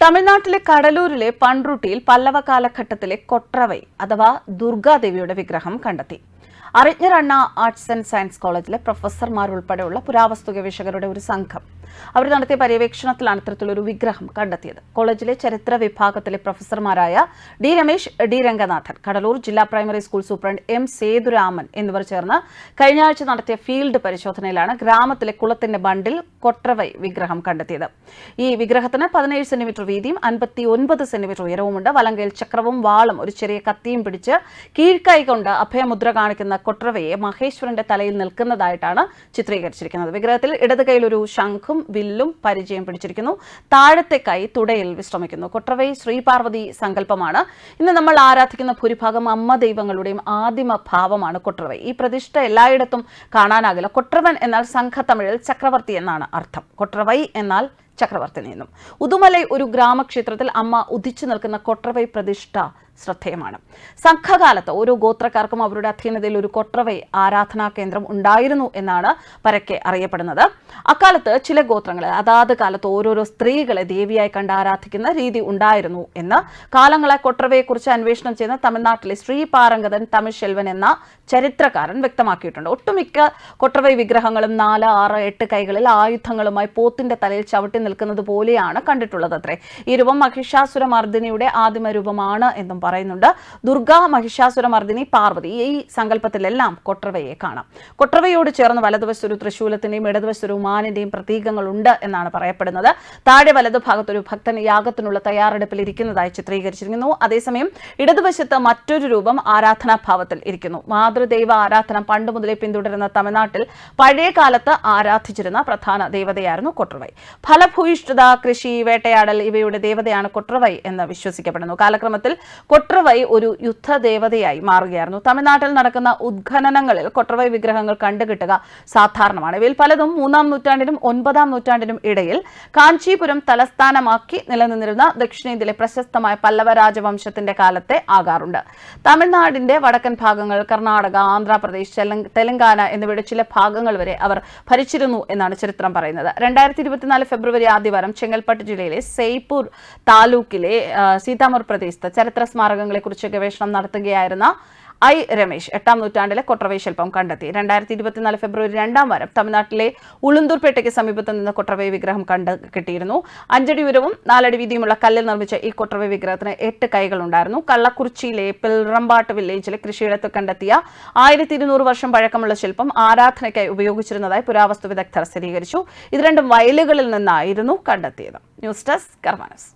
തമിഴ്നാട്ടിലെ കടലൂരിലെ പൺറുട്ടിയിൽ പല്ലവ കാലഘട്ടത്തിലെ കൊട്രവൈ അഥവാ ദുർഗാദേവിയുടെ വിഗ്രഹം കണ്ടെത്തി. അറിഞ്ഞറണ്ണ ആർട്സ് ആൻഡ് സയൻസ് കോളേജിലെ പ്രൊഫസർമാർ ഉൾപ്പെടെയുള്ള പുരാവസ്തു ഗവേഷകരുടെ ഒരു സംഘം അവർ നടത്തിയ പര്യവേക്ഷണത്തിലാണ് ഇത്തരത്തിലൊരു വിഗ്രഹം കണ്ടെത്തിയത്. കോളേജിലെ ചരിത്ര വിഭാഗത്തിലെ പ്രൊഫസർമാരായ ഡി രമേശ് ഡി രംഗനാഥൻ കടലൂർ ജില്ലാ primary school superintendent M Sethuraman എന്നിവർ ചേർന്ന് കഴിഞ്ഞ ആഴ്ച നടത്തിയ ഫീൽഡ് പരിശോധനയിലാണ് ഗ്രാമത്തിലെ കുളത്തിന്റെ ബണ്ടിൽ കൊട്രവൈ വിഗ്രഹം കണ്ടെത്തിയത്. ഈ വിഗ്രഹത്തിന് പതിനേഴ് സെന്റിമീറ്റർ വീതിയും അൻപത്തി ഒൻപത് സെന്റിമീറ്റർ ഉയരവുമുണ്ട്. വലങ്കയിൽ ചക്രവും വാളും ഒരു ചെറിയ കത്തിയും പിടിച്ച് കീഴ്ക്കൈ കൊണ്ട് അഭയമുദ്ര കാണിക്കുന്ന കൊട്രവയെ മഹേശ്വരന്റെ തലയിൽ നിൽക്കുന്നതായിട്ടാണ് ചിത്രീകരിച്ചിരിക്കുന്നത്. വിഗ്രഹത്തിൽ ഇടത് കൈയിൽ ഒരു ശംഖും വില്ലും പരിചയം പിടിച്ചിരിക്കുന്നു. താഴത്തെ കൈ തുടയിൽ വിശ്രമിക്കുന്നു. കൊട്രവൈ ശ്രീപാർവതി സങ്കല്പമാണ്. ഇന്ന് നമ്മൾ ആരാധിക്കുന്ന ഭൂരിഭാഗം അമ്മ ദൈവങ്ങളുടെയും ആദിമ ഭാവമാണ് കൊട്രവൈ. ഈ പ്രതിഷ്ഠ എല്ലായിടത്തും കാണാനാകില്ല. കൊട്രവൻ എന്നാൽ സംഘ തമിഴിൽ ചക്രവർത്തി എന്നാണ് അർത്ഥം. കൊട്രവൈ എന്നാൽ ചക്രവർത്തി നിന്നും ഉദുമലൈ ഒരു ഗ്രാമക്ഷേത്രത്തിൽ അമ്മ ഉദിച്ചു നിൽക്കുന്ന കൊട്രവൈ പ്രതിഷ്ഠ ശ്രദ്ധേയമാണ്. സംഘകാലത്ത് ഓരോ ഗോത്രക്കാർക്കും അവരുടെ അധീനതയിൽ ഒരു കൊട്രവൈ ആരാധനാ കേന്ദ്രം ഉണ്ടായിരുന്നു എന്നാണ് പരക്കെ അറിയപ്പെടുന്നത്. അക്കാലത്ത് ചില ഗോത്രങ്ങളിൽ അതാത് കാലത്ത് ഓരോരോ സ്ത്രീകളെ ദേവിയായി കണ്ട് ആരാധിക്കുന്ന രീതി ഉണ്ടായിരുന്നു എന്ന് കാലങ്ങളെ കൊട്ടറവയെക്കുറിച്ച് അന്വേഷണം ചെയ്യുന്ന തമിഴ്നാട്ടിലെ ശ്രീ പാരംഗതൻ തമിഴ്ശെൽവൻ എന്ന ചരിത്രകാരൻ വ്യക്തമാക്കിയിട്ടുണ്ട്. ഒട്ടുമിക്ക കൊട്ടറവൈ വിഗ്രഹങ്ങളും നാല് ആറ് എട്ട് കൈകളിൽ ആയുധങ്ങളുമായി പോത്തിന്റെ തലയിൽ ചവിട്ടി നിൽക്കുന്നത് പോലെയാണ് കണ്ടിട്ടുള്ളത് അത്രേ. ഈ രൂപം മഹിഷാസുര മർദ്ദിനിയുടെ ആദിമ രൂപമാണ് എന്നും പറയുന്നുണ്ട്. ദുർഗ മഹിഷാസുര മർദിനി പാർവതി ഈ സങ്കല്പത്തിലെല്ലാം കൊട്രവയെ കാണാം. കൊട്രവയോട് ചേർന്ന് വലതുവശത്തൊരു തൃശൂലത്തിന്റെയും ഇടതുവശത്ത് മാനിന്റെയും മാനിന്റെയും പ്രതീകങ്ങളുണ്ട് എന്നാണ് പറയപ്പെടുന്നത്. താഴെ വലതുഭാഗത്ത് ഒരു ഭക്തൻ യാഗത്തിനുള്ള തയ്യാറെടുപ്പിൽ ഇരിക്കുന്നതായി ചിത്രീകരിച്ചിരിക്കുന്നു. അതേസമയം ഇടതുവശത്ത് മറ്റൊരു രൂപം ആരാധനാ ഭാവത്തിൽ ഇരിക്കുന്നു. മാതൃദൈവ ആരാധന പണ്ട് മുതലേ പിന്തുടരുന്ന തമിഴ്നാട്ടിൽ പഴയ കാലത്ത് ആരാധിച്ചിരുന്ന പ്രധാന ദേവതയായിരുന്നു കൊട്രവൈ. ഫലഭൂയിഷ്ഠത കൃഷി വേട്ടയാടൽ ഇവയുടെ ദേവതയാണ് കൊട്രവൈ എന്ന് വിശ്വസിക്കപ്പെടുന്നു. കാലക്രമത്തിൽ കൊട്രവൈ ഒരു യുദ്ധദേവതയായി മാറുകയായിരുന്നു. തമിഴ്നാട്ടിൽ നടക്കുന്ന ഉദ്ഖനനങ്ങളിൽ കൊട്രവൈ വിഗ്രഹങ്ങൾ കണ്ടുകിട്ടുക സാധാരണമാണ്. ഇവയിൽ പലതും മൂന്നാം നൂറ്റാണ്ടിനും ഒൻപതാം നൂറ്റാണ്ടിനും ഇടയിൽ കാഞ്ചീപുരം തലസ്ഥാനമാക്കി നിലനിന്നിരുന്ന ദക്ഷിണേന്ത്യയിലെ പ്രശസ്തമായ പല്ലവ രാജവംശത്തിന്റെ കാലത്തെ ആകാറുണ്ട്. തമിഴ്നാടിന്റെ വടക്കൻ ഭാഗങ്ങൾ കർണാടക ആന്ധ്രാപ്രദേശ് തെലങ്കാന എന്നിവയുടെ ചില ഭാഗങ്ങൾ വരെ അവർ ഭരിച്ചിരുന്നു എന്നാണ് ചരിത്രം പറയുന്നത്. രണ്ടായിരത്തി ഇരുപത്തിനാല് ഫെബ്രുവരി ആദ്യവാരം ചെങ്കൽപ്പട്ട് ജില്ലയിലെ സെയ്പൂർ താലൂക്കിലെ സീതാമർ സീതാമൂർ പ്രദേശത്ത് ചരിത്ര സ്മാരകങ്ങളെക്കുറിച്ച് ഗവേഷണം നടത്തുകയായിരുന്ന ഐ രമേശ് എട്ടാം നൂറ്റാണ്ടിലെ കൊട്ടറവൈ ശില്പം കണ്ടെത്തി. രണ്ടായിരത്തി ഇരുപത്തിനാല് ഫെബ്രുവരി രണ്ടാം വാരം തമിഴ്നാട്ടിലെ ഉളുന്തൂർപേട്ടയ്ക്ക് സമീപത്ത് നിന്ന് കൊട്ടറവൈ വിഗ്രഹം കണ്ട് കിട്ടിയിരുന്നു. അഞ്ചടി ഉയരവും നാലടി വീതിയുമുള്ള കല്ലിൽ നിർമ്മിച്ച ഈ കൊട്ടറവൈ വിഗ്രഹത്തിന് എട്ട് കൈകളുണ്ടായിരുന്നു. കള്ളക്കുറിച്ചിയിലെ പിൽറമ്പാട്ട് വില്ലേജിലെ കൃഷിയിടത്ത് കണ്ടെത്തിയ ആയിരത്തി ഇരുന്നൂറ് വർഷം പഴക്കമുള്ള ശില്പം ആരാധനയ്ക്കായി ഉപയോഗിച്ചിരുന്നതായി പുരാവസ്തു വിദഗ്ധർ സ്ഥിരീകരിച്ചു. ഇത് രണ്ടും വയലുകളിൽ നിന്നായിരുന്നു കണ്ടെത്തിയത്. News desk കർമാനസ്.